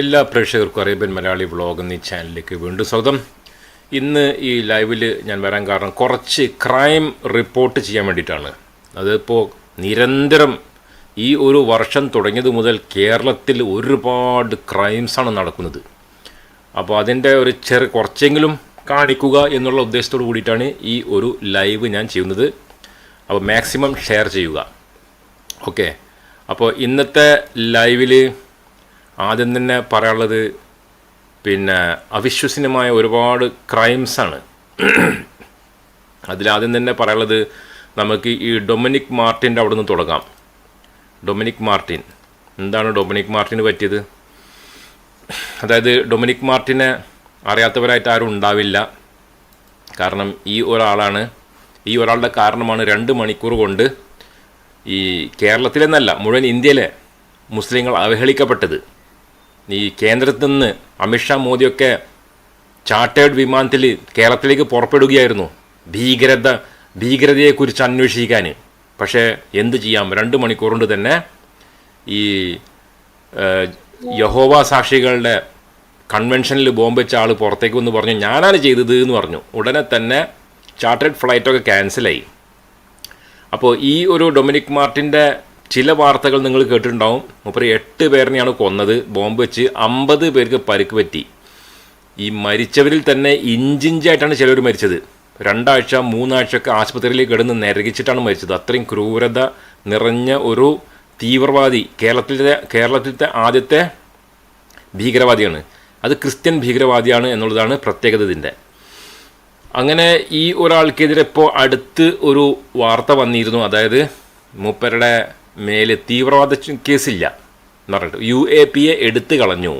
എല്ലാ പ്രേക്ഷകർക്കും Arabian Malayali vlog എന്നീ ചാനലിലേക്ക് വീണ്ടും സ്വാഗതം. ഇന്ന് ഈ ലൈവിൽ ഞാൻ വരാൻ കാരണം കുറച്ച് ക്രൈം റിപ്പോർട്ട് ചെയ്യാൻ വേണ്ടിയിട്ടാണ്. അതിപ്പോൾ നിരന്തരം ഈ ഒരു വർഷം തുടങ്ങിയത് മുതൽ കേരളത്തിൽ ഒരുപാട് ക്രൈംസാണ് നടക്കുന്നത്. അപ്പോൾ അതിന്റെ ഒരു ചെറു കുറച്ചെങ്കിലും കാണിക്കുക എന്നുള്ള ഉദ്ദേശത്തോട് കൂടിയിട്ടാണ് ഈ ഒരു ലൈവ് ഞാൻ ചെയ്യുന്നത്. അപ്പോൾ മാക്സിമം ഷെയർ ചെയ്യുക. ഓക്കെ. അപ്പോൾ ഇന്നത്തെ ലൈവിൽ ആദ്യം തന്നെ പറയാനുള്ളത് പിന്നെ അവിശ്വസനീയമായ ഒരുപാട് ക്രൈംസാണ് അതിലാദ്യം തന്നെ പറയാനുള്ളത് നമുക്ക് ഈ ഡൊമിനിക് മാർട്ടിന്റെ അവിടെ നിന്ന് തുടങ്ങാം. ഡൊമിനിക് മാർട്ടിൻ എന്താണ് ഡൊമിനിക് മാർട്ടിന് പറ്റിയത്? അതായത് ഡൊമിനിക് മാർട്ടിനെ അറിയാത്തവരായിട്ട് ആരും ഉണ്ടാവില്ല. കാരണം ഈ ഒരാളാണ് ഈ ഒരാളുടെ കാരണമാണ് രണ്ട് മണിക്കൂർ കൊണ്ട് ഈ കേരളത്തിലെന്നല്ല മുഴുവൻ ഇന്ത്യയിലെ മുസ്ലിങ്ങൾ അവഹേളിക്കപ്പെട്ടത്. ഈ കേന്ദ്രത്തിൽ നിന്ന് അമിത്ഷാ മോദിയൊക്കെ ചാർട്ടേഡ് വിമാനത്തിൽ കേരളത്തിലേക്ക് പുറപ്പെടുകയായിരുന്നു. ഭീകരത ഭീകരതയെക്കുറിച്ച് അന്വേഷിക്കാൻ. പക്ഷേ എന്ത് ചെയ്യാം? രണ്ട് മണിക്കൂർ കൊണ്ട് തന്നെ ഈ യഹോവ സാക്ഷികളുടെ കൺവെൻഷനിൽ ബോംബ് വെച്ച ആൾ പുറത്തേക്ക് വന്ന് പറഞ്ഞു ഞാനാണ് ചെയ്തത് എന്ന് പറഞ്ഞു. ഉടനെ തന്നെ ചാർട്ടേഡ് ഫ്ലൈറ്റൊക്കെ ക്യാൻസലായി. അപ്പോൾ ഈ ഒരു ഡൊമിനിക് മാർട്ടിന്റെ ചില വാർത്തകൾ നിങ്ങൾ കേട്ടിട്ടുണ്ടാവും. മുപ്പത് എട്ട് പേരിനെയാണ് കൊന്നത്. ബോംബ് വെച്ച് അമ്പത് പേർക്ക് പരിക്ക് പറ്റി. ഈ മരിച്ചവരിൽ തന്നെ ഇഞ്ചിഞ്ചായിട്ടാണ് ചിലർ മരിച്ചത്. രണ്ടാഴ്ച മൂന്നാഴ്ച ഒക്കെ ആശുപത്രിയിൽ കിടന്ന് നരകിച്ചിട്ടാണ് മരിച്ചത്. അത്രയും ക്രൂരത നിറഞ്ഞ ഒരു തീവ്രവാദി കേരളത്തിലെ കേരളത്തിലത്തെ ആദ്യത്തെ ഭീകരവാദിയാണ്. അത് ക്രിസ്ത്യൻ ഭീകരവാദിയാണ് എന്നുള്ളതാണ് പ്രത്യേകത ഇതിന്റെ. അങ്ങനെ ഈ ഒരാൾക്കെതിരെ ഇപ്പോൾ അടുത്ത് ഒരു വാർത്ത വന്നിരുന്നു. അതായത് മൂപ്പരുടെ മേൽ തീവ്രവാദ കേസില്ല എന്ന് പറഞ്ഞിട്ട് യു എ പിയെ എടുത്തു കളഞ്ഞു.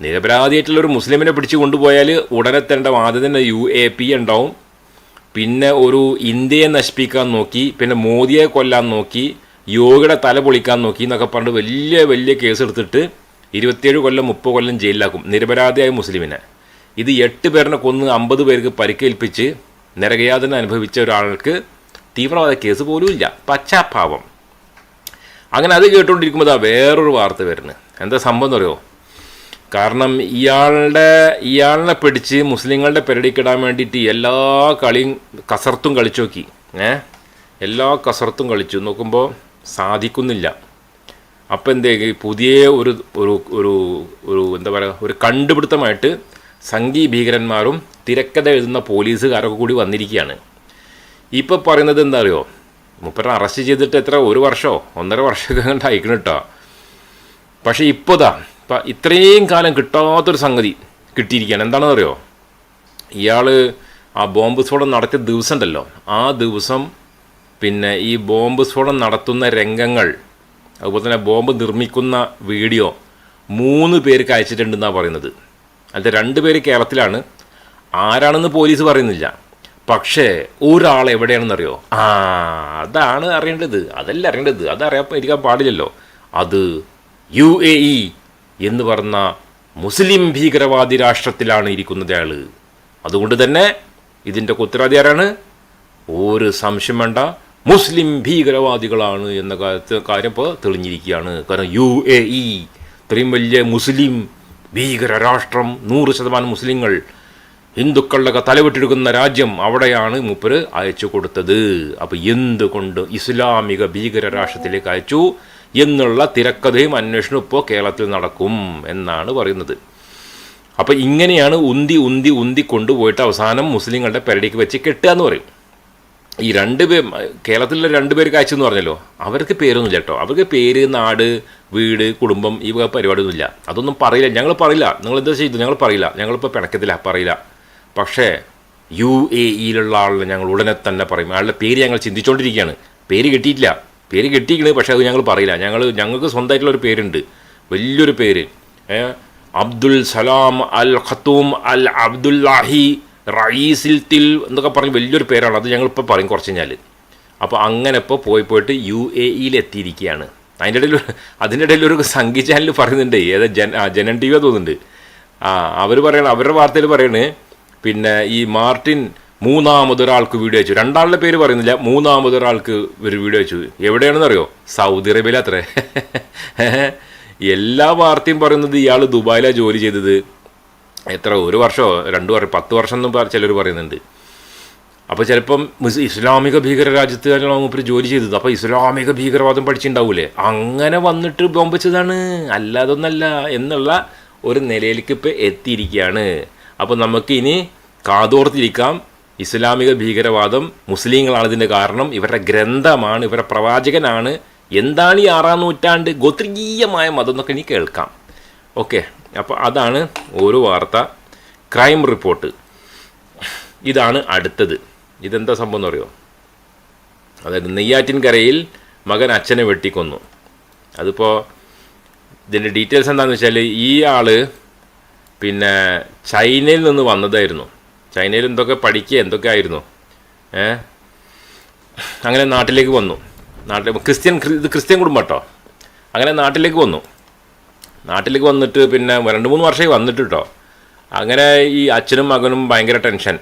നിരപരാധിയായിട്ടുള്ള ഒരു മുസ്ലിമിനെ പിടിച്ചു കൊണ്ടുപോയാൽ ഉടനെ തന്നെ ആദ്യം തന്നെ യു എ പി ഉണ്ടാവും. പിന്നെ ഒരു ഇന്ത്യയെ നശിപ്പിക്കാൻ നോക്കി പിന്നെ മോദിയെ കൊല്ലാൻ നോക്കി യോഗിയുടെ തല പൊളിക്കാൻ നോക്കി എന്നൊക്കെ പറഞ്ഞിട്ട് വലിയ വലിയ കേസ് എടുത്തിട്ട് ഇരുപത്തിയേഴ് കൊല്ലം മുപ്പത് കൊല്ലം ജയിലിലാക്കും നിരപരാധിയായ മുസ്ലിമിനെ. ഇത് എട്ട് പേരിനെ കൊന്ന് അമ്പത് പേർക്ക് പരിക്കേൽപ്പിച്ച് നരകയാതന അനുഭവിച്ച ഒരാൾക്ക് തീവ്രവാദ കേസ് പോലും ഇല്ല. പശ്ചാത്താപം അങ്ങനെ അത് കേട്ടുകൊണ്ടിരിക്കുമ്പോൾ അതാ വേറൊരു വാർത്ത വരുന്നത് എന്താ സംഭവം എന്ന് അറിയോ? കാരണം ഇയാളുടെ ഇയാളിനെ പിടിച്ച് മുസ്ലിങ്ങളുടെ പെരടിക്കിടാൻ വേണ്ടിയിട്ട് എല്ലാ കളിയും കസർത്തും കളിച്ചു നോക്കി. ഏ? എല്ലാ കസർത്തും കളിച്ചു. നോക്കുമ്പോൾ സാധിക്കുന്നില്ല. അപ്പോൾ എന്തേ പുതിയ ഒരു ഒരു ഒരു ഒരു എന്താ പറയുക ഒരു കണ്ടുപിടുത്തമായിട്ട് സംഘീ ഭീകരന്മാരും തിരക്കഥ എഴുതുന്ന പോലീസുകാരൊക്കെ കൂടി വന്നിരിക്കുകയാണ്. ഇപ്പോൾ പറയുന്നത് എന്താ അറിയോ? മുപ്പരെ അറസ്റ്റ് ചെയ്തിട്ട് എത്ര ഒരു വർഷമോ ഒന്നര വർഷമൊക്കെ കണ്ട് അയക്കണം കേട്ടോ പക്ഷേ ഇപ്പോൾ ഇതാ ഇപ്പം ഇത്രയും കാലം കിട്ടാത്തൊരു സംഗതി കിട്ടിയിരിക്കുകയാണ് എന്താണെന്ന് അറിയോ ഇയാൾ ആ ബോംബ് സ്ഫോടനം നടത്തിയ ദിവസം ഉണ്ടല്ലോ ആ ദിവസം പിന്നെ ഈ ബോംബ് സ്ഫോടനം നടത്തുന്ന രംഗങ്ങൾ അതുപോലെ തന്നെ ബോംബ് നിർമ്മിക്കുന്ന വീഡിയോ മൂന്ന് പേർക്ക് അയച്ചിട്ടുണ്ടെന്നാണ് പറയുന്നത്. അതിൽ രണ്ട് പേര് കേരളത്തിലാണ്. ആരാണെന്ന് പോലീസ് പറയുന്നില്ല. പക്ഷേ ഒരാൾ എവിടെയാണെന്നറിയോ? ആ അതാണ് അറിയേണ്ടത്. അതല്ല അറിയേണ്ടത്. അതറിയാൻ ഇരിക്കാൻ പാടില്ലല്ലോ. അത് യു എ ഇ എന്ന് പറഞ്ഞ മുസ്ലിം ഭീകരവാദി രാഷ്ട്രത്തിലാണ് ഇരിക്കുന്നത് അയാൾ അതുകൊണ്ട് തന്നെ ഇതിന്റെ കുത്തരാതി ആരാണ്? ഒരു സംശയം വേണ്ട. മുസ്ലിം ഭീകരവാദികളാണ് എന്ന കാര്യം ഇപ്പോൾ തെളിഞ്ഞിരിക്കുകയാണ്. കാരണം യു എ ഇ ഇത്രയും വലിയ മുസ്ലിം ഭീകര രാഷ്ട്രം നൂറ് ശതമാനം മുസ്ലിങ്ങൾ ഹിന്ദുക്കളുടെ തലവിട്ടെടുക്കുന്ന രാജ്യം അവിടെയാണ് മൂപ്പര് അയച്ചു കൊടുത്തത്. അപ്പോൾ എന്തുകൊണ്ട് ഇസ്ലാമിക ഭീകര രാഷ്ട്രത്തിലേക്ക് അയച്ചു എന്നുള്ള തിരക്കഥയും അന്വേഷണവും ഇപ്പോൾ കേരളത്തിൽ നടക്കും എന്നാണ് പറയുന്നത്. അപ്പോൾ ഇങ്ങനെയാണ് ഉന്തി ഉന്തി ഉന്തി കൊണ്ടുപോയിട്ട് അവസാനം മുസ്ലിങ്ങളുടെ പെരടിക്ക് വെച്ച് കെട്ടുക എന്ന് പറയും. ഈ രണ്ട് പേർ കേരളത്തിലെ രണ്ട് പേർക്ക് അയച്ചെന്ന് പറഞ്ഞല്ലോ? അവർക്ക് പേരൊന്നുമില്ല കേട്ടോ. അവർക്ക് പേര് നാട് വീട് കുടുംബം ഈ പരിപാടിയൊന്നുമില്ല. അതൊന്നും പറയില്ല. ഞങ്ങൾ പറയില്ല. നിങ്ങൾ എന്താ ചെയ്തു ഞങ്ങൾ പറയില്ല. ഞങ്ങളിപ്പോൾ പിണക്കത്തില്ല പറയില്ല. പക്ഷേ യു എ ഇയിലുള്ള ആളിനെ ഞങ്ങൾ ഉടനെ തന്നെ പറയും. അയാളുടെ പേര് ഞങ്ങൾ ചിന്തിച്ചുകൊണ്ടിരിക്കുകയാണ് പേര് കിട്ടിയിട്ടില്ല. പേര് കിട്ടിയിരിക്കുന്നത് പക്ഷേ അത് ഞങ്ങൾ പറയില്ല. ഞങ്ങൾ ഞങ്ങൾക്ക് സ്വന്തമായിട്ടുള്ളൊരു പേരുണ്ട്. വലിയൊരു പേര്. അബ്ദുൽ സലാം അൽ ഖത്തൂം അൽ അബ്ദുല്ലാഹി റയീസിൽ തിൽ എന്നൊക്കെ പറഞ്ഞ് വലിയൊരു പേരാണ്. അത് ഞങ്ങളിപ്പോൾ പറയും കുറച്ച് കഴിഞ്ഞാൽ അപ്പോൾ അങ്ങനെ ഇപ്പോൾ പോയി പോയിട്ട് യു എ ഇയിൽ എത്തിയിരിക്കുകയാണ് അതിന്റെ ഇടയിൽ അതിന്റെ ഇടയിൽ ഒരു സംഗീത ചാനൽ പറയുന്നുണ്ട്. ഏതാ ജൻ ജനൻ ടി വി തോന്നുന്നുണ്ട്. ആ അവർ പറയണ അവരുടെ വാർത്തയിൽ പറയണേ പിന്നെ ഈ മാർട്ടിൻ മൂന്നാമതൊരാൾക്ക് വീഡിയോ അയച്ചു. രണ്ടാളുടെ പേര് പറയുന്നില്ല മൂന്നാമതൊരാൾക്ക് ഒരു വീഡിയോ അയച്ചു. എവിടെയാണെന്ന് അറിയോ സൗദി അറേബ്യയിൽ അത്രേ. എല്ലാ വാർത്തയും പറയുന്നത് ഇയാൾ ദുബായിലാണ് ജോലി ചെയ്തത്. എത്ര ഒരു വർഷമോ രണ്ട് വർഷം പത്ത് വർഷം എന്നും ചിലർ പറയുന്നുണ്ട്. അപ്പോൾ ചിലപ്പം ഇസ്ലാമിക ഭീകര രാജ്യത്ത് മൂപ്പര് ജോലി ചെയ്തത്. അപ്പോൾ ഇസ്ലാമിക ഭീകരവാദം പഠിച്ചിട്ടുണ്ടാവൂലേ അങ്ങനെ വന്നിട്ട് ബോംബിച്ചതാണ് അല്ലാതൊന്നല്ല എന്നുള്ള ഒരു നിലയിലേക്ക് ഇപ്പോൾ എത്തിയിരിക്കുകയാണ്. അപ്പോൾ നമുക്ക് ഇനി കാതോർത്തിരിക്കാം. ഇസ്ലാമിക ഭീകരവാദം മുസ്ലിങ്ങളാണ് ഇതിന്റെ കാരണം. ഇവരുടെ ഗ്രന്ഥമാണ് ഇവരുടെ പ്രവാചകനാണ്. എന്താണ് ഈ ആറാം നൂറ്റാണ്ട് ഗോത്രീയമായ മതം എന്നൊക്കെ ഇനി കേൾക്കാം. ഓക്കെ അപ്പോൾ അതാണ് ഒരു വാർത്ത. Crime report. ഇതാണ് അടുത്തത്. ഇതെന്താ സംഭവം എന്ന് അറിയോ അതായത് നെയ്യാറ്റിൻകരയിൽ മകൻ അച്ഛനെ വെട്ടിക്കൊന്നു. അതിപ്പോൾ ഇതിന്റെ ഡീറ്റെയിൽസ് എന്താണെന്ന് വെച്ചാൽ ഈ ആൾ പിന്നെ ചൈനയിൽ നിന്ന് വന്നതായിരുന്നു. ചൈനയിൽ എന്തൊക്കെ പഠിക്കുക എന്തൊക്കെ ആയിരുന്നു. ഏ? അങ്ങനെ നാട്ടിലേക്ക് വന്നു. നാട്ടിൽ ക്രിസ്ത്യൻ ഇത് ക്രിസ്ത്യൻ കുടുംബം കേട്ടോ. അങ്ങനെ നാട്ടിലേക്ക് വന്നു. നാട്ടിലേക്ക് വന്നിട്ട് പിന്നെ രണ്ട് മൂന്ന് വർഷമായി വന്നിട്ട് കേട്ടോ. അങ്ങനെ ഈ അച്ഛനും മകനും ഭയങ്കര ടെൻഷൻ.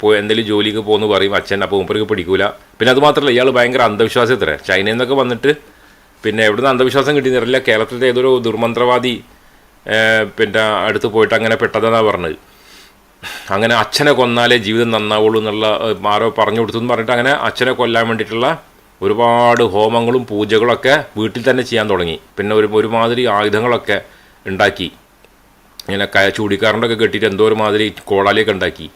പോയി എന്തെങ്കിലും ജോലിക്ക് പോകുന്നു പറയും അച്ഛൻ അപ്പോൾ മൂപ്പർക്ക് പിടിക്കൂല. പിന്നെ അത് മാത്രമല്ല ഇയാൾ ഭയങ്കര അന്ധവിശ്വാസത്തിലെ ചൈനയിൽ നിന്നൊക്കെ വന്നിട്ട് പിന്നെ എവിടുന്ന് അന്ധവിശ്വാസം കിട്ടിയെന്നറിയില്ല കേരളത്തിലത്തെ ഏതൊരു ദുർമന്ത്രവാദി പിന്നെ അടുത്ത് പോയിട്ട് അങ്ങനെ പെട്ടതെന്നാണ് പറഞ്ഞത്. അങ്ങനെ അച്ഛനെ കൊന്നാലേ ജീവിതം നന്നാവുള്ളൂ എന്നുള്ള ആരോ പറഞ്ഞു കൊടുത്തു എന്ന് പറഞ്ഞിട്ട് അങ്ങനെ അച്ഛനെ കൊല്ലാൻ വേണ്ടിയിട്ടുള്ള ഒരുപാട് ഹോമങ്ങളും പൂജകളൊക്കെ വീട്ടിൽ തന്നെ ചെയ്യാൻ തുടങ്ങി. പിന്നെ ഒരു ഒരുമാതിരി ആയുധങ്ങളൊക്കെ ഉണ്ടാക്കി. ഇങ്ങനെ ക ചൂടിക്കാരന്റെ ഒക്കെ കെട്ടിയിട്ട് എന്തോ ഒരു മാതിരി കോടാലിയൊക്കെ ഉണ്ടാക്കി.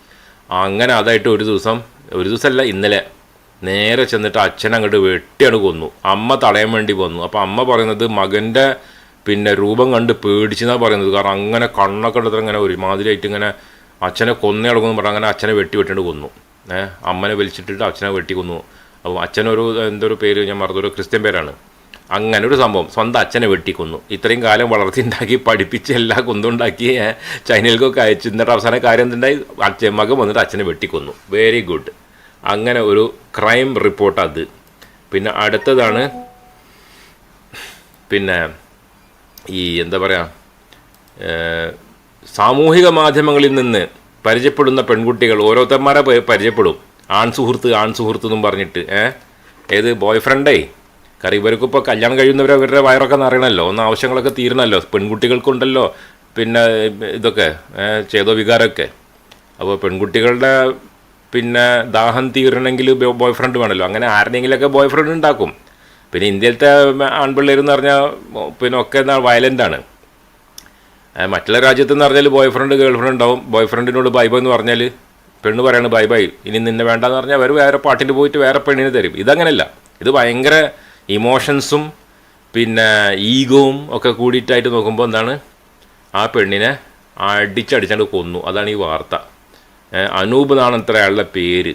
അങ്ങനെ അതായിട്ട് ഒരു ദിവസം ഒരു ദിവസമല്ല ഇന്നലെ നേരെ ചെന്നിട്ട് അച്ഛൻ അങ്ങോട്ട് വെട്ടിയാണ് കൊന്നു. അമ്മ തടയാൻ വേണ്ടി വന്നു അപ്പോൾ അമ്മ പറയുന്നത് മകന്റെ പിന്നെ രൂപം കണ്ട് പേടിച്ചെന്നാണ് പറയുന്നത്. കാരണം അങ്ങനെ കണ്ണൊക്കെ എടുത്തിട്ട് ഇങ്ങനെ ഒരുമാതിരിയായിട്ട് ഇങ്ങനെ അച്ഛനെ കൊന്നേ പറഞ്ഞാൽ അങ്ങനെ അച്ഛനെ വെട്ടി വെട്ടിയിട്ട് കൊന്നു. ഏഹ് അമ്മനെ വലിച്ചിട്ടിട്ട് അച്ഛനെ വെട്ടി കൊന്നു. അപ്പോൾ അച്ഛനൊരു എന്തൊരു പേര് ഞാൻ മറന്നൊരു ക്രിസ്ത്യൻ പേരാണ്. അങ്ങനെ ഒരു സംഭവം. സ്വന്തം അച്ഛനെ വെട്ടിക്കൊന്നു ഇത്രയും കാലം വളർത്തിയുണ്ടാക്കി പഠിപ്പിച്ച് എല്ലാം കുന്തുണ്ടാക്കി ഏ, ചൈനയിലേക്കൊക്കെ അയച്ചു. എന്നിട്ട് അവസാന കാര്യം എന്തുണ്ടായി? അച്ഛൻ മകൻ വന്നിട്ട് അച്ഛനെ വെട്ടിക്കൊന്നു വെരി ഗുഡ് അങ്ങനെ ഒരു ക്രൈം റിപ്പോർട്ട് അത്. പിന്നെ അടുത്തതാണ് പിന്നെ ഈ എന്താ പറയുക സാമൂഹിക മാധ്യമങ്ങളിൽ നിന്ന് പരിചയപ്പെടുന്ന പെൺകുട്ടികൾ ഓരോരുത്തന്മാരെ പരിചയപ്പെടും. ആൺ സുഹൃത്ത് ആൺ സുഹൃത്ത് എന്നും പറഞ്ഞിട്ട് ഏത് ബോയ് ഫ്രണ്ടേ കാരണം ഇവർക്കിപ്പോൾ കല്യാണം കഴിയുന്നവരെ അവരുടെ വയറൊക്കെ നിറയണമല്ലോ ഒന്ന് ആവശ്യങ്ങളൊക്കെ തീരണമല്ലോ പെൺകുട്ടികൾക്കുണ്ടല്ലോ പിന്നെ ഇതൊക്കെ ചേതോ വികാരമൊക്കെ അപ്പോൾ പെൺകുട്ടികളുടെ പിന്നെ ദാഹം തീരണമെങ്കിൽ ബോയ് ഫ്രണ്ട് വേണമല്ലോ അങ്ങനെ ആരുടെയെങ്കിലൊക്കെ ബോയ് ഫ്രണ്ട് ഉണ്ടാക്കും. പിന്നെ ഇന്ത്യയിലത്തെ ആൺപിള്ളേർ എന്ന് പറഞ്ഞാൽ പിന്നെ ഒക്കെ എന്താ ആണ്. മറ്റുള്ള രാജ്യത്ത് എന്ന് പറഞ്ഞാൽ ബോയ് ഫ്രണ്ട് ഗേൾ ഫ്രണ്ട് ഉണ്ടാവും. ബോയ് ഫ്രണ്ടിനോട് ബൈ ബൈ എന്ന് പറഞ്ഞാൽ പെണ്ണ് പറയാണ് ബൈ ബൈ ഇനി നിന്നെ വേണ്ടെന്ന് പറഞ്ഞാൽ അവർ വേറെ പാട്ടിന് പോയിട്ട് വേറെ പെണ്ണിന് തരും. ഇതങ്ങനെയല്ല ഇത് ഭയങ്കര ഇമോഷൻസും പിന്നെ ഈഗോവും ഒക്കെ കൂടിയിട്ടായിട്ട് നോക്കുമ്പോൾ എന്താണ്? ആ പെണ്ണിനെ അടിച്ചടിച്ചാണ്ട് കൊന്നു. അതാണ് ഈ വാർത്ത. അനൂപ് എന്നാണ് അത്ര അയാളുടെ പേര്.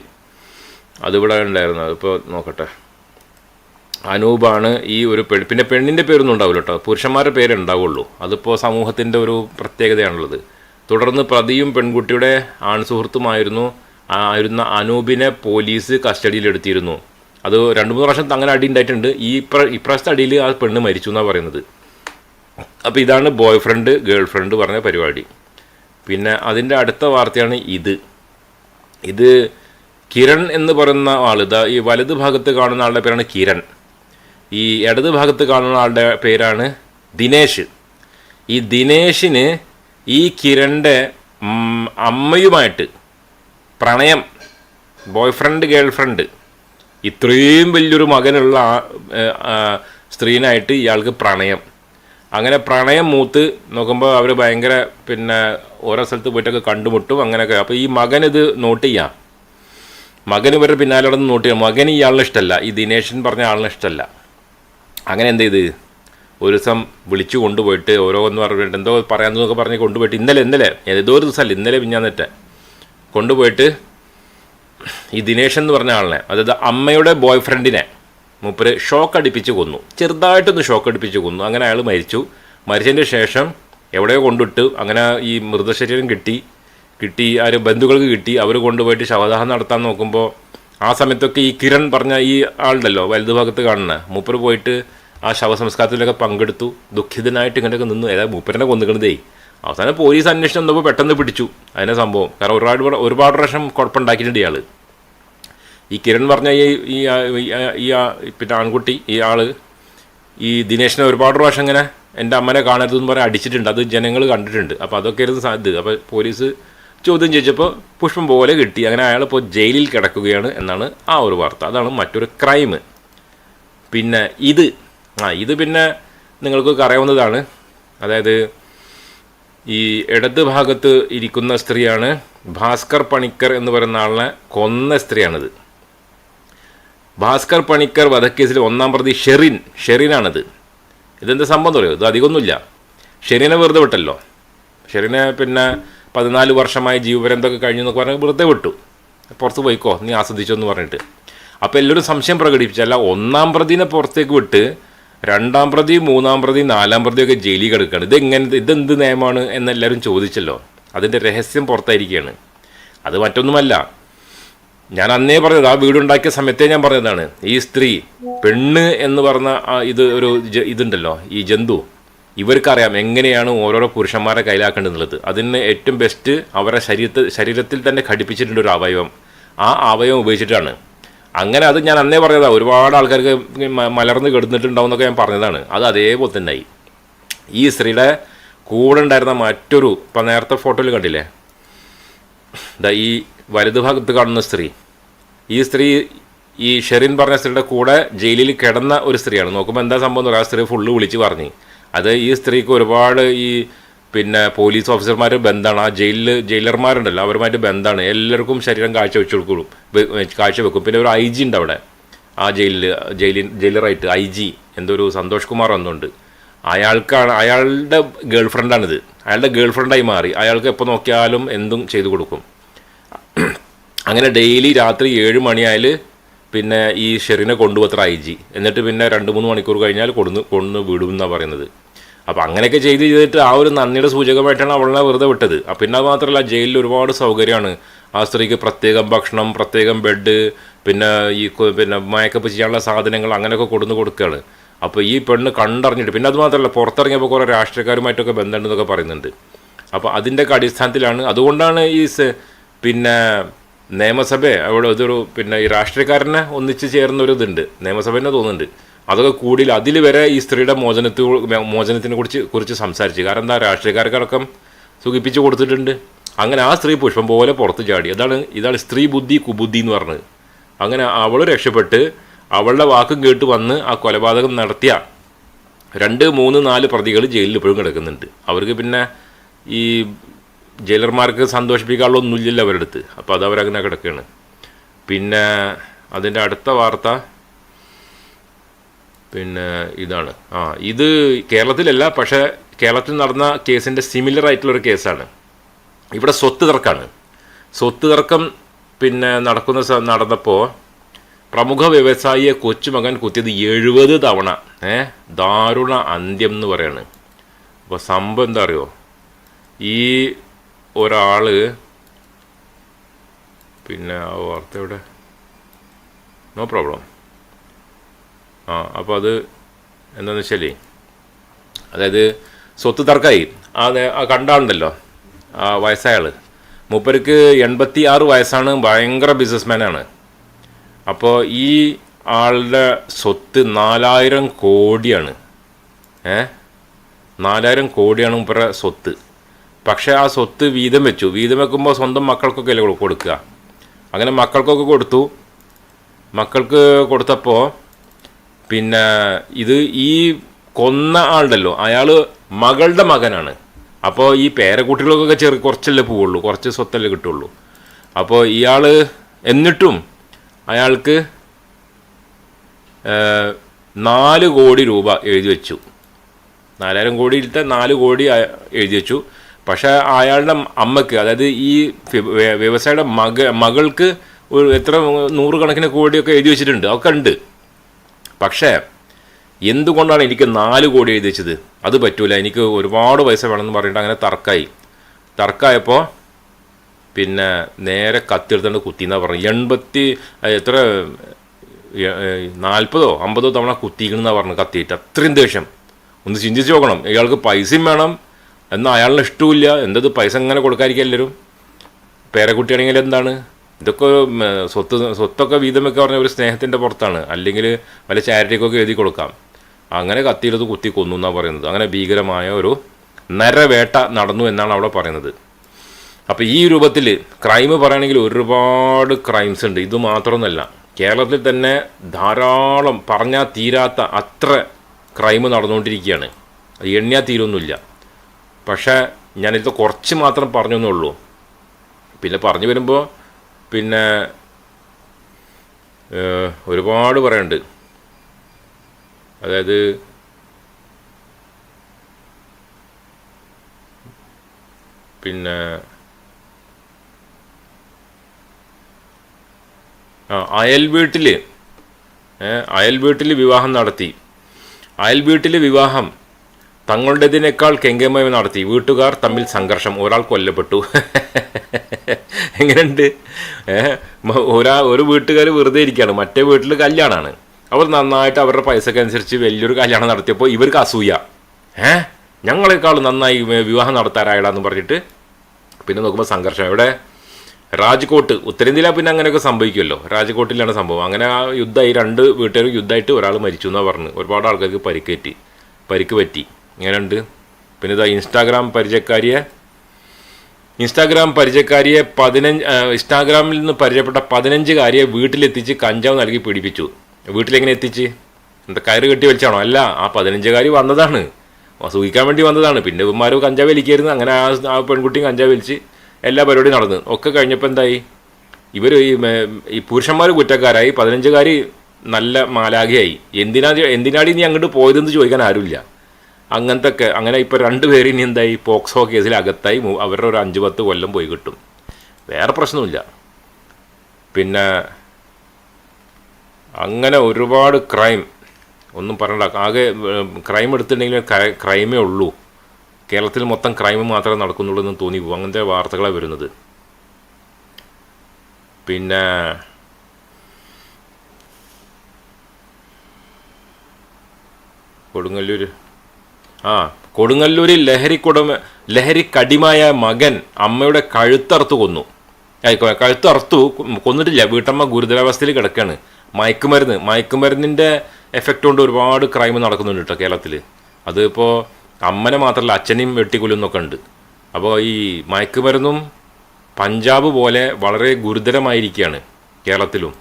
അതിവിടെ ഉണ്ടായിരുന്നു അതിപ്പോൾ നോക്കട്ടെ. അനൂപാണ് ഈ ഒരു പെൺ പിന്നെ പെണ്ണിന്റെ പേരൊന്നും ഉണ്ടാവില്ല കേട്ടോ പുരുഷന്മാരുടെ പേരേ ഉണ്ടാവുള്ളൂ. അതിപ്പോൾ സമൂഹത്തിന്റെ ഒരു പ്രത്യേകതയാണുള്ളത്. തുടർന്ന് പ്രതിയും പെൺകുട്ടിയുടെ ആൺസുഹൃത്തുമായിരുന്നു ആയിരുന്ന അനൂപിനെ പോലീസ് കസ്റ്റഡിയിലെടുത്തിരുന്നു അത് രണ്ട് മൂന്ന് പ്രാവശ്യം അങ്ങനെ അടി ഉണ്ടായിട്ടുണ്ട്. ഈ ഇപ്ര ഇപ്രാവശ്യത്തെ അടിയിൽ ആ പെണ്ണ് മരിച്ചു എന്നാണ് പറയുന്നത്. അപ്പോൾ ഇതാണ് ബോയ് ഫ്രണ്ട് ഗേൾ ഫ്രണ്ട് പറഞ്ഞ പരിപാടി. പിന്നെ അതിന്റെ അടുത്ത വാർത്തയാണ് ഇത്. ഇത് കിരൺ എന്ന് പറയുന്ന ആൾ ഇതാ ഈ വലത് ഭാഗത്ത് കാണുന്ന ആളുടെ പേരാണ് കിരൺ. ഈ ഇടത് ഭാഗത്ത് കാണുന്ന ആളുടെ പേരാണ് ദിനേശ്. ഈ ദിനേശിന് ഈ കിരണിന്റെ അമ്മയുമായിട്ട് പ്രണയം ബോയ് ഫ്രണ്ട് ഗേൾ ഫ്രണ്ട് ഇത്രയും വലിയൊരു മകനുള്ള സ്ത്രീനായിട്ട് ഇയാൾക്ക് പ്രണയം. അങ്ങനെ പ്രണയം മൂത്ത് നോക്കുമ്പോൾ അവർ ഭയങ്കര പിന്നെ ഓരോ സ്ഥലത്ത് പോയിട്ടൊക്കെ കണ്ടുമുട്ടും അങ്ങനെയൊക്കെ. അപ്പോൾ ഈ മകൻ ഇത് നോട്ട് ചെയ്യാം. മകൻ ഇവരുടെ പിന്നാലെ നടന്ന് നോട്ട് ചെയ്യാം. മകൻ ഇയാളിനെ ഇഷ്ടമല്ല ഈ ദിനേശൻ പറഞ്ഞ ആളിനെ ഇഷ്ടമല്ല അങ്ങനെ എന്ത് ചെയ്ത്? ഒരു ദിവസം വിളിച്ചു കൊണ്ടുപോയിട്ട് ഓരോന്ന് പറഞ്ഞിട്ട് എന്തോ പറയാമെന്നൊക്കെ പറഞ്ഞ് കൊണ്ടുപോയിട്ട് ഇന്നലെ ഇന്നലെ ഏതോ ഒരു ദിവസമല്ല ഇന്നലെ പിന്നാന്നിട്ട് കൊണ്ടുപോയിട്ട് ഈ ദിനേശൻ എന്ന് പറഞ്ഞ ആളിനെ അതായത് അമ്മയുടെ ബോയ് ഫ്രണ്ടിനെ മൂപ്പര് ഷോക്ക് അടിപ്പിച്ച് കൊന്നു. ചെറുതായിട്ടൊന്ന് ഷോക്ക് അടിപ്പിച്ച് കൊന്നു. അങ്ങനെ അയാൾ മരിച്ചു. മരിച്ചതിന് ശേഷം എവിടെയോ കൊണ്ടിട്ട് അങ്ങനെ ഈ മൃതശരീരം കിട്ടി കിട്ടി ആര് ബന്ധുക്കൾക്ക് കിട്ടി. അവർ കൊണ്ടുപോയിട്ട് ശവദാഹം നടത്താൻ നോക്കുമ്പോൾ ആ സമയത്തൊക്കെ ഈ കിരൺ പറഞ്ഞ ഈ ആളുണ്ടല്ലോ വലതു ഭാഗത്ത് കാണുന്ന. മൂപ്പർ പോയിട്ട് ആ ശവസംസ്കാരത്തിലൊക്കെ പങ്കെടുത്തു. ദുഃഖിതനായിട്ട് ഇങ്ങനെയൊക്കെ നിന്നു. ഏതാ മൂപ്പരനെ കൊന്നുകണതേ അവസാനം പോലീസ് അന്വേഷണം വന്നപ്പോൾ പെട്ടെന്ന് പിടിച്ചു. അതിനെ സംഭവം. കാരണം ഒരുപാട് ഒരുപാട് പ്രാവശ്യം കുഴപ്പമുണ്ടാക്കിയിട്ടുണ്ട് ഇയാൾ ഈ കിരൺ പറഞ്ഞ ഈ ഈ ഈ പിന്നെ ആൺകുട്ടി ഈ ആൾ ഈ ദിനേശിനെ ഒരുപാട് പ്രാവശ്യം ഇങ്ങനെ എന്റെ അമ്മനെ കാണരുതെന്ന് പറഞ്ഞ് അടിച്ചിട്ടുണ്ട്. അത് ജനങ്ങൾ കണ്ടിട്ടുണ്ട്. അപ്പോൾ അതൊക്കെ ആയിരുന്നു സാധ്യത അപ്പോൾ പോലീസ് ചോദ്യം ചോദിച്ചപ്പോൾ പുഷ്പം പോലെ കിട്ടി. അങ്ങനെ അയാൾ ഇപ്പോൾ ജയിലിൽ കിടക്കുകയാണ് എന്നാണ് ആ ഒരു വാർത്ത. അതാണ് മറ്റൊരു ക്രൈം പിന്നെ ഇത് ആ ഇത് പിന്നെ നിങ്ങൾക്കൊക്കെ അറിയാവുന്നതാണ്. അതായത് ഈ ഇടത് ഭാഗത്ത് ഇരിക്കുന്ന സ്ത്രീയാണ് ഭാസ്കർ പണിക്കർ എന്ന് പറയുന്ന ആളിനെ കൊന്ന സ്ത്രീയാണിത്. ഭാസ്കർ പണിക്കർ വധക്കേസിൽ ഒന്നാം പ്രതി ഷെറിൻ ഷെറിനാണിത്. ഇതെന്താ സംഭവം എന്ന് പറയുമോ ഇത് അധികമൊന്നുമില്ല. ഷെറിനെ വെറുതെ വിട്ടല്ലോ. ഷെറിനെ പിന്നെ പതിനാല് വർഷമായി ജീവപര്യന്തൊക്കെ കഴിഞ്ഞു എന്നൊക്കെ പറഞ്ഞ് വെറുതെ വിട്ടു. പുറത്ത് പോയിക്കോ നീ ആസ്വദിച്ചോ എന്ന് പറഞ്ഞിട്ട്. അപ്പോൾ എല്ലാവരും സംശയം പ്രകടിപ്പിച്ചല്ല ഒന്നാം പ്രതിനെ പുറത്തേക്ക് വിട്ട് രണ്ടാം പ്രതി മൂന്നാം പ്രതി നാലാം പ്രതിയൊക്കെ ജയിലിൽ കിടക്കുകയാണ്. ഇതെങ്ങനെ ഇതെന്ത് നിയമമാണ് എന്നെല്ലാവരും ചോദിച്ചല്ലോ. അതിന്റെ രഹസ്യം പുറത്തായിരിക്കുകയാണ്. അത് മറ്റൊന്നുമല്ല. ഞാൻ അന്നേ പറഞ്ഞത് ആ വീടുണ്ടാക്കിയ സമയത്തേ ഞാൻ പറഞ്ഞതാണ്. ഈ സ്ത്രീ പെണ്ണ് എന്ന് പറഞ്ഞ ഇത് ഒരു ഇതുണ്ടല്ലോ ഈ ജന്തു. ഇവർക്കറിയാം എങ്ങനെയാണ് ഓരോരോ പുരുഷന്മാരെ കയ്യിലാക്കേണ്ടത് അതിന് ഏറ്റവും ബെസ്റ്റ് അവരുടെ ശരീരത്തിൽ ശരീരത്തിൽ തന്നെ ഘടിപ്പിച്ചിട്ടുണ്ട് ഒരു അവയവം. ആ അവയവം ഉപയോഗിച്ചിട്ടാണ്. അങ്ങനെ അത് ഞാൻ അന്നേ പറഞ്ഞതാ ഒരുപാട് ആൾക്കാർക്ക് മലർന്ന് കിടന്നിട്ടുണ്ടാവും എന്നൊക്കെ ഞാൻ പറഞ്ഞതാണ്. അത് അതേപോലെ തന്നെ ആയി ഈ സ്ത്രീയുടെ കൂടെ ഉണ്ടായിരുന്ന മറ്റൊരു ഇപ്പം നേരത്തെ ഫോട്ടോയിൽ കണ്ടില്ലേ? ദാ ഈ വലതു ഭാഗത്ത് കാണുന്ന സ്ത്രീ. ഈ സ്ത്രീ ഈ ഷെറിൻ പറഞ്ഞ സ്ത്രീയുടെ കൂടെ ജയിലിൽ കിടന്ന ഒരു സ്ത്രീയാണ്. നോക്കുമ്പോൾ എന്താ സംഭവം എന്ന് പറയുക ആ സ്ത്രീ ഫുള്ള് വിളിച്ച് പറഞ്ഞു. അത് ഈ സ്ത്രീക്ക് ഒരുപാട് ഈ പിന്നെ പോലീസ് ഓഫീസർമാർ ബന്ധമാണ്. ആ ജയിലിൽ ജയിലർമാരുണ്ടല്ലോ അവരുമായിട്ട് ബന്ധമാണ്. എല്ലാവർക്കും ശരീരം കാഴ്ച വെച്ചു കൊടുക്കും കാഴ്ച വെക്കും പിന്നെ ഒരു ഐ ജി ഉണ്ട് അവിടെ. ആ ജയിലിൽ ജയിലിൽ ജയിലറായിട്ട് ഐ ജി. എന്തോ ഒരു സന്തോഷ് കുമാർ എന്നുണ്ട് അയാൾക്കാണ് അയാളുടെ ഗേൾ ഫ്രണ്ടാണിത് അയാളുടെ ഗേൾ ഫ്രണ്ടായി മാറി. അയാൾക്ക് എപ്പോൾ നോക്കിയാലും എന്തും ചെയ്തു കൊടുക്കും. അങ്ങനെ ഡെയിലി രാത്രി ഏഴ് മണിയായാൽ പിന്നെ ഈ ഷെറിനെ കൊണ്ടുപോത്ര ഐ ജി. എന്നിട്ട് പിന്നെ രണ്ട് മൂന്ന് മണിക്കൂർ കഴിഞ്ഞാൽ കൊണ്ടു കൊണ്ടു വിടും എന്നാണ് പറയുന്നത്. അപ്പോൾ അങ്ങനെയൊക്കെ ചെയ്ത് ചെയ്തിട്ട് ആ ഒരു നന്ദിയുടെ സൂചകമായിട്ടാണ് അവളെ വെറുതെ വിട്ടത്. പിന്നെ അത് മാത്രമല്ല ജയിലിൽ ഒരുപാട് സൗകര്യമാണ്. ആ സ്ത്രീക്ക് പ്രത്യേകം ഭക്ഷണം പ്രത്യേകം ബെഡ് പിന്നെ ഈ പിന്നെ മയക്കപ്പ് ചെയ്യാനുള്ള സാധനങ്ങൾ അങ്ങനെയൊക്കെ കൊടുന്ന് കൊടുക്കുകയാണ് അപ്പോൾ ഈ പെണ്ണ് കണ്ടറിഞ്ഞിട്ട് പിന്നെ അത് മാത്രമല്ല പുറത്തിറങ്ങിയപ്പോൾ കുറേ രാഷ്ട്രീയക്കാരുമായിട്ടൊക്കെ ബന്ധമുണ്ടെന്നൊക്കെ പറയുന്നുണ്ട്. അപ്പോൾ അതിന്റെയൊക്കെ അടിസ്ഥാനത്തിലാണ്. അതുകൊണ്ടാണ് ഈ പിന്നെ നിയമസഭ അവിടെ ഇതൊരു പിന്നെ ഈ രാഷ്ട്രീയക്കാരനെ ഒന്നിച്ച് ചേർന്ന ഒരു ഇതുണ്ട് നിയമസഭേനെ തോന്നുന്നുണ്ട്. അതൊക്കെ കൂടിയിൽ അതിൽ വരെ ഈ സ്ത്രീയുടെ മോചനത്തെ മോചനത്തിനെ കുറിച്ച് കുറിച്ച് സംസാരിച്ചു. കാരണം എന്താ രാഷ്ട്രീയക്കാർക്കടക്കം സുഖിപ്പിച്ച് കൊടുത്തിട്ടുണ്ട്. അങ്ങനെ ആ സ്ത്രീ പുഷ്പം പോലെ പുറത്ത് ചാടി. അതാണ് ഇതാണ് സ്ത്രീ ബുദ്ധി കുബുദ്ധി എന്ന് പറഞ്ഞത്. അങ്ങനെ അവൾ രക്ഷപ്പെട്ട് അവളുടെ വാക്കും കേട്ട് വന്ന് ആ കൊലപാതകം നടത്തിയ രണ്ട് മൂന്ന് നാല് പ്രതികൾ ജയിലിൽ ഇപ്പോഴും കിടക്കുന്നുണ്ട്. അവർക്ക് പിന്നെ ഈ ജയിലർമാർക്ക് സന്തോഷിപ്പിക്കാനുള്ള ഒന്നുമില്ലല്ലോ അവരുടെ അടുത്ത്. അപ്പോൾ അത് അവരങ്ങനെ കിടക്കുകയാണ്. പിന്നെ അതിന്റെ അടുത്ത വാർത്ത പിന്നെ ഇതാണ്. ആ ഇത് കേരളത്തിലല്ല പക്ഷേ കേരളത്തിൽ നടന്ന കേസിന്റെ സിമിലർ ആയിട്ടുള്ളൊരു കേസാണ്. ഇവിടെ സ്വത്ത് തർക്കമാണ് സ്വത്ത് തർക്കം പിന്നെ നടക്കുന്ന നടന്നപ്പോൾ പ്രമുഖ വ്യവസായിയെ കൊച്ചുമകൻ കുത്തിയത് എഴുപത് തവണ. ഏ ദാരുണ അന്ത്യം എന്ന് പറയാണ്. അപ്പോൾ സംഭവം എന്താ അറിയോ? ഈ ഒരാൾ പിന്നെ വാർത്ത എവിടെ? No problem. ആ അപ്പോൾ അത് എന്താണെന്ന് വെച്ചാൽ അതായത് സ്വത്ത് തർക്കമായി ആ കണ്ട ആളുണ്ടല്ലോ ആ വയസ്സായ ആൾ മൂപ്പർക്ക് എൺപത്തി ആറ് വയസ്സാണ് ഭയങ്കര ബിസിനസ്മാനാണ്. അപ്പോൾ ഈ ആളുടെ സ്വത്ത് നാലായിരം കോടിയാണ്. ഏ? നാലായിരം കോടിയാണ് മൂപ്പരുടെ സ്വത്ത്. പക്ഷേ ആ സ്വത്ത് വീതം വെച്ചു. വീതം വെക്കുമ്പോൾ സ്വന്തം മക്കൾക്കൊക്കെ അല്ലേ കൊടുക്കുക? അങ്ങനെ മക്കൾക്കൊക്കെ കൊടുത്തു. മക്കൾക്ക് കൊടുത്തപ്പോൾ പിന്നെ ഇത് ഈ കൊന്ന ആളുണ്ടല്ലോ അയാൾ മകളുടെ മകനാണ്. അപ്പോൾ ഈ പേരക്കുട്ടികൾക്കൊക്കെ ചെറു കുറച്ചല്ലേ പോവുള്ളൂ കുറച്ച് സ്വത്തല്ലേ കിട്ടുള്ളൂ. അപ്പോൾ ഇയാൾ എന്നിട്ടും അയാൾക്ക് നാല് കോടി രൂപ എഴുതി വെച്ചു. നാലായിരം കോടിയിലത്തെ നാല് കോടി എഴുതി വെച്ചു. പക്ഷേ അയാളുടെ അമ്മയ്ക്ക് അതായത് ഈ വ്യവസായിയുടെ മക മകൾക്ക് ഒരു എത്ര നൂറുകണക്കിന് കോടിയൊക്കെ എഴുതി വെച്ചിട്ടുണ്ട് അതൊക്കെ ഉണ്ട്. പക്ഷേ എന്തുകൊണ്ടാണ് എനിക്ക് നാല് കോടി എഴുതി വെച്ചത്? അത് പറ്റൂല. എനിക്ക് ഒരുപാട് പൈസ വേണമെന്ന് പറഞ്ഞിട്ട് അങ്ങനെ തർക്കമായി തർക്കമായപ്പോൾ പിന്നെ നേരെ കത്തിയെടുത്തുകൊണ്ട് കുത്തിയെന്നാണ് പറഞ്ഞു എൺപത്തി എത്ര നാൽപ്പതോ അമ്പതോ തവണ കുത്തിക്കണമെന്നാണ് പറഞ്ഞു കത്തിയിട്ട്. അത്രയും ദേഷ്യം. ഒന്ന് ചിന്തിച്ച് നോക്കണം. ഇയാൾക്ക് പൈസയും വേണം. എന്നാൽ അയാളിന് ഇഷ്ടമില്ല എന്തത് പൈസ ഇങ്ങനെ കൊടുക്കാതിരിക്കും എല്ലാവരും? പേരക്കുട്ടിയാണെങ്കിൽ എന്താണ്? ഇതൊക്കെ സ്വത്ത് സ്വത്തൊക്കെ വീതം വെക്കുക പറഞ്ഞ ഒരു സ്നേഹത്തിന്റെ പുറത്താണ്. അല്ലെങ്കിൽ വല്ല ചാരിറ്റിക്കൊക്കെ എഴുതി കൊടുക്കാം. അങ്ങനെ കത്തിയിലത് കുത്തി കൊന്നു എന്നാണ് പറയുന്നത്. അങ്ങനെ ഭീകരമായ ഒരു നരവേട്ട നടന്നു എന്നാണ് അവിടെ പറയുന്നത്. അപ്പോൾ ഈ രൂപത്തിൽ ക്രൈം പറയുകയാണെങ്കിൽ ഒരുപാട് ക്രൈംസ് ഉണ്ട്. ഇത് മാത്രമൊന്നുമല്ല കേരളത്തിൽ തന്നെ ധാരാളം പറഞ്ഞാൽ തീരാത്ത അത്ര ക്രൈം നടന്നുകൊണ്ടിരിക്കുകയാണ്. എണ്ണിയാൽ തീരൊന്നുമില്ല. പക്ഷേ ഞാനിത് കുറച്ച് മാത്രം പറഞ്ഞൊന്നുള്ളൂ പിന്നെ പറഞ്ഞു വരുമ്പോൾ പിന്നെ ഒരുപാട് പറയുന്നുണ്ട് അതായത് പിന്നെ അയൽ വീട്ടിൽ അയൽ വീട്ടിൽ വിവാഹം നടത്തി. അയൽ വീട്ടിൽ വിവാഹം തങ്ങളുടേതിനേക്കാൾ കെങ്കേമയം നടത്തി. വീട്ടുകാർ തമ്മിൽ സംഘർഷം. ഒരാൾ കൊല്ലപ്പെട്ടു. എങ്ങനെയുണ്ട്? ഒരാ ഒരു വീട്ടുകാർ വെറുതെ ഇരിക്കുകയാണ് മറ്റേ വീട്ടിൽ കല്യാണമാണ് അവർ നന്നായിട്ട് അവരുടെ പൈസക്ക് അനുസരിച്ച് വലിയൊരു കല്യാണം നടത്തിയപ്പോൾ ഇവർക്ക് അസൂയ. ഏ? ഞങ്ങളെക്കാൾ നന്നായി വിവാഹം നടത്താറായടാന്ന് പറഞ്ഞിട്ട് പിന്നെ നോക്കുമ്പോൾ സംഘർഷം. ഇവിടെ രാജ്കോട്ട്. ഉത്തരേന്ത്യയിലാ പിന്നെ അങ്ങനെയൊക്കെ സംഭവിക്കുമല്ലോ രാജ്കോട്ടിലാണ് സംഭവം. അങ്ങനെ ആ യുദ്ധമായി രണ്ട് വീട്ടുകാരും യുദ്ധമായിട്ട് ഒരാൾ മരിച്ചു എന്നാണ് പറഞ്ഞു. ഒരുപാട് ആൾക്കാർക്ക് പരിക്കേറ്റി. പരിക്ക് പറ്റി. ഇങ്ങനെയുണ്ട് പിന്നെ ഇതാ ഇൻസ്റ്റാഗ്രാം പരിചയക്കാരിയെ ഇൻസ്റ്റാഗ്രാം പരിചയക്കാരിയെ പതിനഞ്ച് ഇൻസ്റ്റാഗ്രാമിൽ നിന്ന് പരിചയപ്പെട്ട പതിനഞ്ചുകാരിയെ വീട്ടിലെത്തിച്ച് കഞ്ചാവ് നൽകി പീഡിപ്പിച്ചു. വീട്ടിലെങ്ങനെ എത്തിച്ച്? എന്താ കയറ് കെട്ടി വലിച്ചാണോ? അല്ല ആ പതിനഞ്ചുകാരി വന്നതാണ്. സൂഹിക്കാൻ വേണ്ടി വന്നതാണ്. പിന്നെ ഇവന്മാരും കഞ്ചാവ് വലിക്കായിരുന്നു. അങ്ങനെ ആ ആ പെൺകുട്ടിയും കഞ്ചാവ് വലിച്ച് എല്ലാ പരിപാടിയും നടന്നു. ഒക്കെ കഴിഞ്ഞപ്പോൾ എന്തായി? ഇവർ ഈ ഈ പുരുഷന്മാർ കുറ്റക്കാരായി. പതിനഞ്ചുകാരി നല്ല മാലാഖയായി. എന്തിനാ എന്തിനാടി നീ അങ്ങോട്ട് പോയതെന്ന് ചോദിക്കാൻ ആരുമില്ല. അങ്ങനത്തെ അങ്ങനെ ഇപ്പോൾ രണ്ടുപേരും ഇനി എന്തായി? പോക്സോ കേസിൽ അകത്തായി അവരുടെ ഒരു അഞ്ച് പത്ത് കൊല്ലം പോയി കിട്ടും. വേറെ പ്രശ്നമില്ല പിന്നെ അങ്ങനെ ഒരുപാട് ക്രൈം ഒന്നും പറയണ്ട. ആകെ ക്രൈം എടുത്തിട്ടുണ്ടെങ്കിൽ ക്രൈമേ ഉള്ളൂ. കേരളത്തിൽ മൊത്തം ക്രൈം മാത്രമേ നടക്കുന്നുള്ളൂ എന്ന് തോന്നി പോകും. അങ്ങനത്തെ വാർത്തകളാണ് വരുന്നത്. പിന്നെ കൊടുങ്ങല്ലൂർ ആ കൊടുങ്ങല്ലൂരിൽ ലഹരി കടിമായ മകൻ അമ്മയുടെ കഴുത്തറുത്ത് കൊന്നു. കഴുത്തറുത്തു കൊന്നിട്ടില്ല. വീട്ടമ്മ ഗുരുതരാവസ്ഥയിൽ കിടക്കുകയാണ് മയക്കുമരുന്ന് മയക്കുമരുന്നിന്റെ എഫക്റ്റ് കൊണ്ട് ഒരുപാട് ക്രൈം നടക്കുന്നുണ്ട് കേട്ടോ കേരളത്തിൽ അതിപ്പോൾ അമ്മനെ മാത്രമല്ല അച്ഛനെയും വെട്ടിക്കൊല്ലുന്നൊക്കെ ഉണ്ട്. അപ്പോൾ ഈ മയക്കുമരുന്നും പഞ്ചാബ് പോലെ വളരെ ഗുരുതരമായിരിക്കുകയാണ് കേരളത്തിലും.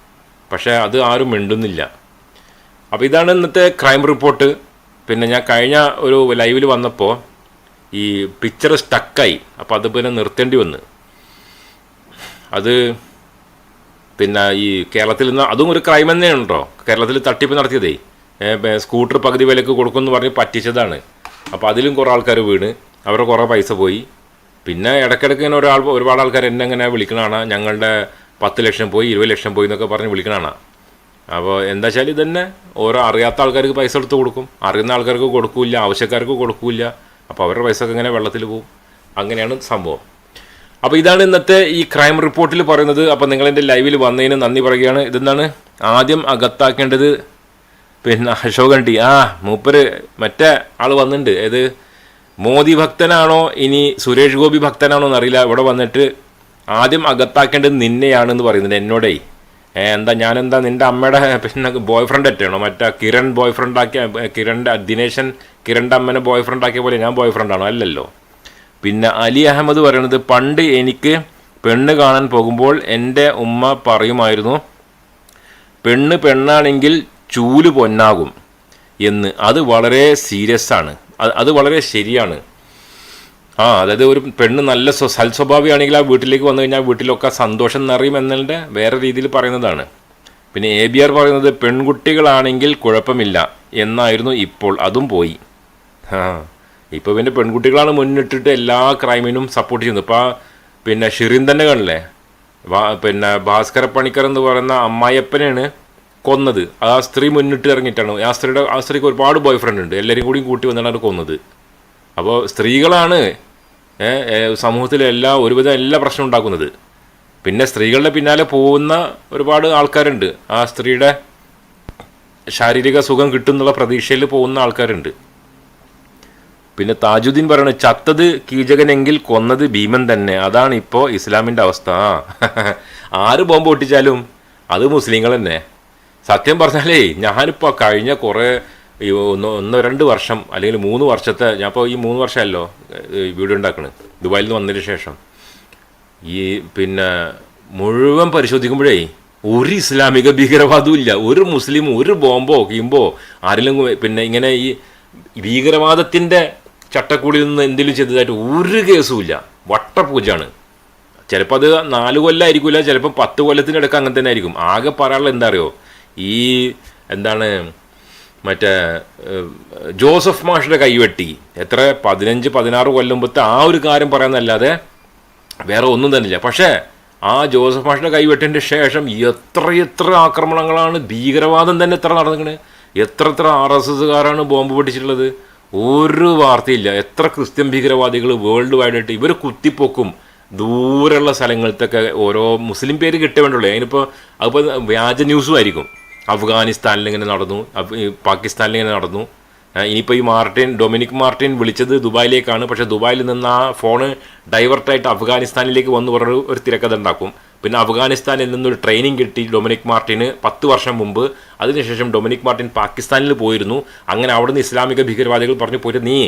പക്ഷേ അത് ആരും മിണ്ടുന്നില്ല. അപ്പോൾ ഇതാണ് ഇന്നത്തെ ക്രൈം റിപ്പോർട്ട് പിന്നെ ഞാൻ കഴിഞ്ഞ ഒരു ലൈവിൽ വന്നപ്പോൾ ഈ പിക്ചർ സ്റ്റക്കായി അപ്പോൾ അത് പിന്നെ നിർത്തേണ്ടി വന്ന്. അത് പിന്നെ ഈ കേരളത്തിൽ നിന്ന് അതും ഒരു ക്രൈം തന്നെയാണ് കേട്ടോ കേരളത്തിൽ തട്ടിപ്പ് നടത്തിയതേ. സ്കൂട്ടർ പകുതി വിലക്ക് കൊടുക്കുമെന്ന് പറഞ്ഞ് പറ്റിച്ചതാണ്. അപ്പോൾ അതിലും കുറേ ആൾക്കാർ വീണ്. അവരുടെ കുറേ പൈസ പോയി. പിന്നെ ഇടയ്ക്കിടയ്ക്ക് ഇങ്ങനെ ഒരാൾ ഒരുപാട് ആൾക്കാർ എന്നെ ഇങ്ങനെ വിളിക്കണതാണ് ഞങ്ങളുടെ പത്ത് ലക്ഷം പോയി ഇരുപത് ലക്ഷം പോയി എന്നൊക്കെ പറഞ്ഞ് വിളിക്കണതാണ് അപ്പോൾ എന്താ വെച്ചാൽ ഇതന്നെ ഓരോ അറിയാത്ത ആൾക്കാർക്ക് പൈസ എടുത്ത് കൊടുക്കും. അറിയുന്ന ആൾക്കാർക്ക് കൊടുക്കില്ല ആവശ്യക്കാർക്ക് കൊടുക്കില്ല. അപ്പോൾ അവരുടെ പൈസ ഇങ്ങനെ വെള്ളത്തിൽ പോകും. അങ്ങനെയാണ് സംഭവം. അപ്പോൾ ഇതാണ് ഇന്നത്തെ ഈ ക്രൈം റിപ്പോർട്ടിൽ പറയുന്നത്. അപ്പോൾ നിങ്ങൾ എന്റെ ലൈവിൽ വന്നതിന് നന്ദി പറയുകയാണ്. ഇതെന്താണ്? ആദ്യം അകത്താക്കേണ്ടത് പിന്നെ അശോകൻ ടി ആ മൂപ്പര് മറ്റേ ആൾ വന്നിട്ടുണ്ട് ഏത്? മോദി ഭക്തനാണോ ഇനി സുരേഷ് ഗോപി ഭക്തനാണോ എന്നറിയില്ല. ഇവിടെ വന്നിട്ട് ആദ്യം അകത്താക്കേണ്ടത് നിന്നെയാണെന്ന് പറയുന്നുണ്ട് എന്നോടേ. എന്താ ഞാനെന്താ നിന്റെ അമ്മയുടെ പിന്നെ ബോയ് ഫ്രണ്ട് ഒറ്റയാണോ മറ്റേ കിരൺ ബോയ് ഫ്രണ്ട് ആക്കിയ കിരണിന്റെ ദിനേശൻ കിരണിന്റെ അമ്മനെ ബോയ് ഫ്രണ്ട് ആക്കിയ പോലെ ഞാൻ ബോയ് ഫ്രണ്ടാണോ അല്ലല്ലോ. പിന്നെ അലി അഹമ്മദ് പറയുന്നത് പണ്ട് എനിക്ക് പെണ്ണ് കാണാൻ പോകുമ്പോൾ എന്റെ ഉമ്മ പറയുമായിരുന്നു പെണ്ണ് പെണ്ണാണെങ്കിൽ ചൂൽ പൊന്നാകും എന്ന്. അത് വളരെ സീരിയസ് ആണ്. അത് വളരെ ശരിയാണ്. ആ അതായത് ഒരു പെണ്ണ് നല്ല സ്വ- സൽസ്വഭാവിയാണെങ്കിൽ ആ വീട്ടിലേക്ക് വന്നു കഴിഞ്ഞാൽ വീട്ടിലൊക്കെ സന്തോഷം നിറയും എന്നതിന്റെ വേറെ രീതിയിൽ പറയുന്നതാണ്. പിന്നെ എ ബി ആർ പറയുന്നത് പെൺകുട്ടികളാണെങ്കിൽ കുഴപ്പമില്ല എന്നായിരുന്നു ഇപ്പോൾ അതും പോയി. ആ ഇപ്പോൾ പിന്നെ പെൺകുട്ടികളാണ് മുന്നിട്ടിട്ട് എല്ലാ ക്രൈമിനും സപ്പോർട്ട് ചെയ്യുന്നത്. ഇപ്പോൾ പിന്നെ ഷിറിൻ തന്നെ കണ്ടില്ലേ? പിന്നെ ഭാസ്കര പണിക്കർ എന്ന് പറയുന്ന അമ്മായിയപ്പനെയാണ് കൊന്നത്. ആ സ്ത്രീ മുന്നിട്ട് ഇറങ്ങിയിട്ടാണ്. ആ സ്ത്രീയുടെ ആ സ്ത്രീക്ക് ഒരുപാട് ബോയ് ഫ്രണ്ട് ഉണ്ട്. എല്ലാവരും കൂടി കൂട്ടി വന്നിട്ടാണ് കൊന്നത്. അപ്പോൾ സ്ത്രീകളാണ് സമൂഹത്തിലെ എല്ലാ ഒരുവിധം എല്ലാ പ്രശ്നം ഉണ്ടാക്കുന്നത്. പിന്നെ സ്ത്രീകളുടെ പിന്നാലെ പോകുന്ന ഒരുപാട് ആൾക്കാരുണ്ട്. ആ സ്ത്രീയുടെ ശാരീരിക സുഖം കിട്ടും എന്നുള്ള പ്രതീക്ഷയിൽ പോകുന്ന ആൾക്കാരുണ്ട്. പിന്നെ താജുദ്ദീൻ പറയണ ചത്തത് കീചകനെങ്കിൽ കൊന്നത് ഭീമൻ തന്നെ. അതാണ് ഇപ്പോൾ ഇസ്ലാമിന്റെ അവസ്ഥ. ആര് ബോംബ് പൊട്ടിച്ചാലും അത് മുസ്ലിങ്ങൾ തന്നെ സത്യം പറഞ്ഞാലേ ഞാനിപ്പോൾ കഴിഞ്ഞ കുറേ ഈ ഒന്ന് ഒന്നോ രണ്ട് വർഷം അല്ലെങ്കിൽ മൂന്ന് വർഷത്തെ ഞാൻ ഇപ്പോൾ ഈ മൂന്ന് വർഷമല്ലോ വീഡിയോ ഉണ്ടാക്കണത് ദുബായിൽ നിന്ന് വന്നതിന് ശേഷം. ഈ പിന്നെ മുഴുവൻ പരിശോധിക്കുമ്പോഴേ ഒരു ഇസ്ലാമിക ഭീകരവാദവും ഇല്ല. ഒരു മുസ്ലിം ഒരു ബോംബോ കീമ്പോ ആരെങ്കിലും പിന്നെ ഇങ്ങനെ ഈ ഭീകരവാദത്തിന്റെ ചട്ടക്കൂടിൽ നിന്ന് എന്തെങ്കിലും ചെയ്തതായിട്ട് ഒരു കേസും ഇല്ല. വട്ടപൂജാണ് ചിലപ്പോൾ അത് നാല് കൊല്ലമായിരിക്കില്ല ചിലപ്പോൾ പത്ത് കൊല്ലത്തിനടുക്ക് അങ്ങനെ തന്നെ ആയിരിക്കും. ആകെ പറയാനുള്ള എന്താ അറിയോ? ഈ എന്താണ് മറ്റേ ജോസഫ് മാഷിന്റെ കൈവെട്ടി എത്ര? പതിനഞ്ച് പതിനാറ് കൊല്ലം മുമ്പത്തെ ആ ഒരു കാര്യം പറയാന്നല്ലാതെ വേറെ ഒന്നും തന്നില്ല. പക്ഷേ ആ ജോസഫ് മാഷിന്റെ കൈവെട്ടിന്റെ ശേഷം എത്ര എത്ര ആക്രമണങ്ങളാണ് ഭീകരവാദം തന്നെ എത്ര നടന്നിരിക്കുന്നത് എത്ര എത്ര ആർ എസ് എസ്സുകാരാണ് ബോംബ് പൊട്ടിച്ചിട്ടുള്ളത്. ഒരു വാർത്തയില്ല. എത്ര ക്രിസ്ത്യൻ ഭീകരവാദികൾ വേൾഡ് വൈഡ് ആയിട്ട് ഇവർ കുത്തിപ്പൊക്കും ദൂരെയുള്ള സ്ഥലങ്ങളിലത്തൊക്കെ ഓരോ മുസ്ലിം പേര് കിട്ടേ വേണ്ടുള്ളൂ അതിനിപ്പോൾ അതിപ്പോൾ വ്യാജ ന്യൂസും ആയിരിക്കും. അഫ്ഗാനിസ്ഥാനിൽ ഇങ്ങനെ നടന്നു പാകിസ്ഥാനിൽ ഇങ്ങനെ നടന്നു. ഇനിയിപ്പോൾ ഈ മാർട്ടിൻ ഡൊമിനിക് മാർട്ടിൻ വിളിച്ചത് ദുബായിലേക്കാണ്. പക്ഷേ ദുബായിൽ നിന്ന് ആ ഫോണ് ഡൈവേർട്ടായിട്ട് അഫ്ഗാനിസ്ഥാനിലേക്ക് വന്ന് പറഞ്ഞ ഒരു തിരക്കഥ ഉണ്ടാക്കും. പിന്നെ അഫ്ഗാനിസ്ഥാനിൽ നിന്നൊരു ട്രെയിനിങ് കിട്ടി ഡൊമിനിക് മാർട്ടിന് പത്ത് വർഷം മുമ്പ്. അതിനുശേഷം ഡൊമിനിക് മാർട്ടിൻ പാകിസ്ഥാനിൽ പോയിരുന്നു. അങ്ങനെ അവിടുന്ന് ഇസ്ലാമിക ഭീകരവാദികൾ പറഞ്ഞു പോയിട്ട് നീ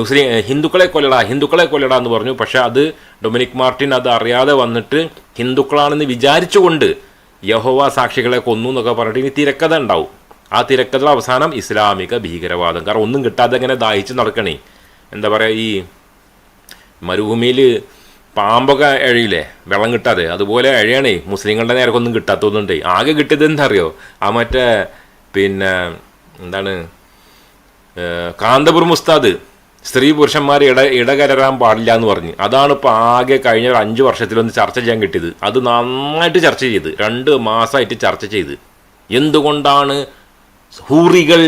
മുസ്ലിം ഹിന്ദുക്കളെ കൊല്ലടാ ഹിന്ദുക്കളെ കൊല്ലടാ എന്ന് പറഞ്ഞു. പക്ഷേ അത് ഡൊമിനിക് മാർട്ടിൻ അത് അറിയാതെ വന്നിട്ട് ഹിന്ദുക്കളാണെന്ന് വിചാരിച്ചുകൊണ്ട് യഹോവ സാക്ഷികളെ കൊന്നു എന്നൊക്കെ പറഞ്ഞിട്ട് ഇനി തിരക്കഥ ഉണ്ടാവും. ആ തിരക്കഥ അവസാനം ഇസ്ലാമിക ഭീകരവാദം കാരണം ഒന്നും കിട്ടാതെ ഇങ്ങനെ ദാഹിച്ച് നടക്കണേ. എന്താ പറയുക ഈ മരുഭൂമിയിൽ പാമ്പൊക്കെ എഴയില്ലേ? വെള്ളം കിട്ടാതെ. അതുപോലെ എഴയാണേ. മുസ്ലിങ്ങളുടെ നേരക്കൊന്നും കിട്ടാത്തതൊന്നുണ്ട് ആകെ കിട്ടിയത് എന്താ അറിയോ ആ മറ്റേ പിന്നെ എന്താണ് കാന്തപുരം ഉസ്താദ്. സ്ത്രീ പുരുഷന്മാർ ഇട ഇടകലരാൻ പാടില്ല എന്ന് പറഞ്ഞ്. അതാണ് ഇപ്പോൾ ആകെ കഴിഞ്ഞ അഞ്ച് വർഷത്തിലൊന്ന് ചർച്ച ചെയ്യാൻ കിട്ടിയത്. അത് നന്നായിട്ട് ചർച്ച ചെയ്ത് രണ്ട് മാസമായിട്ട് ചർച്ച ചെയ്ത്. എന്തുകൊണ്ടാണ് ഹൂറികൾ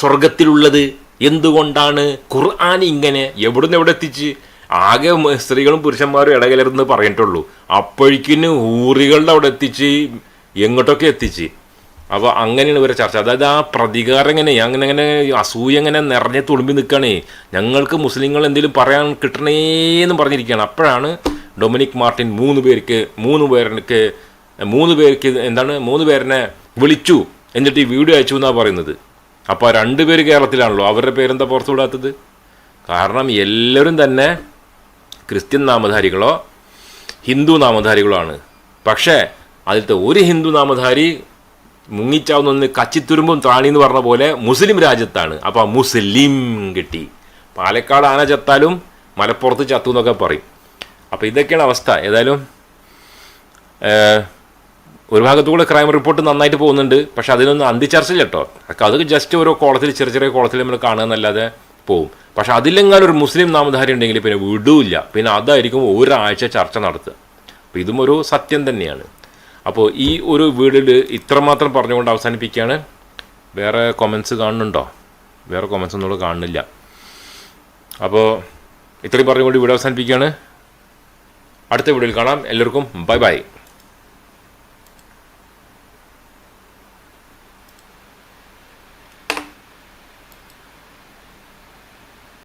സ്വർഗത്തിലുള്ളത് എന്തുകൊണ്ടാണ് ഖുർആൻ ഇങ്ങനെ എവിടുന്ന് എവിടെ എത്തിച്ച്? ആകെ സ്ത്രീകളും പുരുഷന്മാരും ഇടകലർന്ന് പറഞ്ഞിട്ടുള്ളൂ. അപ്പോഴേക്കിന് ഹൂറികളുടെ അവിടെ എത്തിച്ച് എങ്ങോട്ടൊക്കെ എത്തിച്ച്? അപ്പോൾ അങ്ങനെയാണ് ഇവരെ ചർച്ച. അതായത് ആ പ്രതികാരം എങ്ങനെ അങ്ങനെ അങ്ങനെ അസൂയ എങ്ങനെ നിറഞ്ഞ് തുളുമ്പി നിൽക്കണേ ഞങ്ങൾക്ക് മുസ്ലിങ്ങൾ എന്തെങ്കിലും പറയാൻ കിട്ടണേന്ന് പറഞ്ഞിരിക്കുകയാണ്. അപ്പോഴാണ് ഡൊമിനിക് മാർട്ടിൻ മൂന്ന് പേർക്ക് മൂന്ന് പേർക്ക് മൂന്ന് പേർക്ക് എന്താണ് മൂന്ന് പേരിനെ വിളിച്ചു. എന്നിട്ട് ഈ വീഡിയോ അയച്ചു എന്നാണ് പറയുന്നത്. അപ്പോൾ രണ്ട് പേര് കേരളത്തിലാണല്ലോ. അവരുടെ പേരെന്താ പുറത്തു വിടാത്തത്? കാരണം എല്ലാവരും തന്നെ ക്രിസ്ത്യൻ നാമധാരികളോ ഹിന്ദു നാമധാരികളോ ആണ്. പക്ഷേ അതിലത്തെ ഒരു ഹിന്ദു നാമധാരി മുങ്ങിച്ചാവുന്ന കച്ചിത്തുരുമ്പും താണി എന്ന് പറഞ്ഞ പോലെ മുസ്ലിം രാജ്യത്താണ്. അപ്പോൾ മുസ്ലിം കിട്ടി. പാലക്കാട് ആന ചത്താലും മലപ്പുറത്ത് ചത്തു എന്നൊക്കെ പറയും. അപ്പോൾ ഇതൊക്കെയാണ് അവസ്ഥ. ഏതായാലും ഒരു ഭാഗത്തുകൂടെ ക്രൈം റിപ്പോർട്ട് നന്നായിട്ട് പോകുന്നുണ്ട്. പക്ഷെ അതിനൊന്നും അന്തിച്ചർച്ചയില്ല കേട്ടോ. അത് ജസ്റ്റ് ഓരോ കോളത്തിൽ ചെറിയ ചെറിയ കോളത്തിൽ നമ്മൾ കാണുക എന്നല്ലാതെ പോവും പക്ഷെ അതിലെങ്ങാനും ഒരു മുസ്ലിം നാമധാരി ഉണ്ടെങ്കിൽ പിന്നെ വിടൂല്ല. പിന്നെ അതായിരിക്കും ഒരാഴ്ച ചർച്ച നടത്തുക. അപ്പം ഇതും ഒരു സത്യം തന്നെയാണ്. അപ്പോൾ ഈ ഒരു വീഡിയോയിൽ ഇത്രമാത്രം പറഞ്ഞുകൊണ്ട് അവസാനിപ്പിക്കുകയാണ്. വേറെ കൊമൻസ് കാണുന്നുണ്ടോ? വേറെ കൊമൻസ് ഒന്നും കാണുന്നില്ല. അപ്പോൾ ഇത്രയും പറഞ്ഞുകൊണ്ട് വീഡിയോ അവസാനിപ്പിക്കുകയാണ്. അടുത്ത വീഡിയോയിൽ കാണാം. എല്ലാവർക്കും ബൈ ബൈ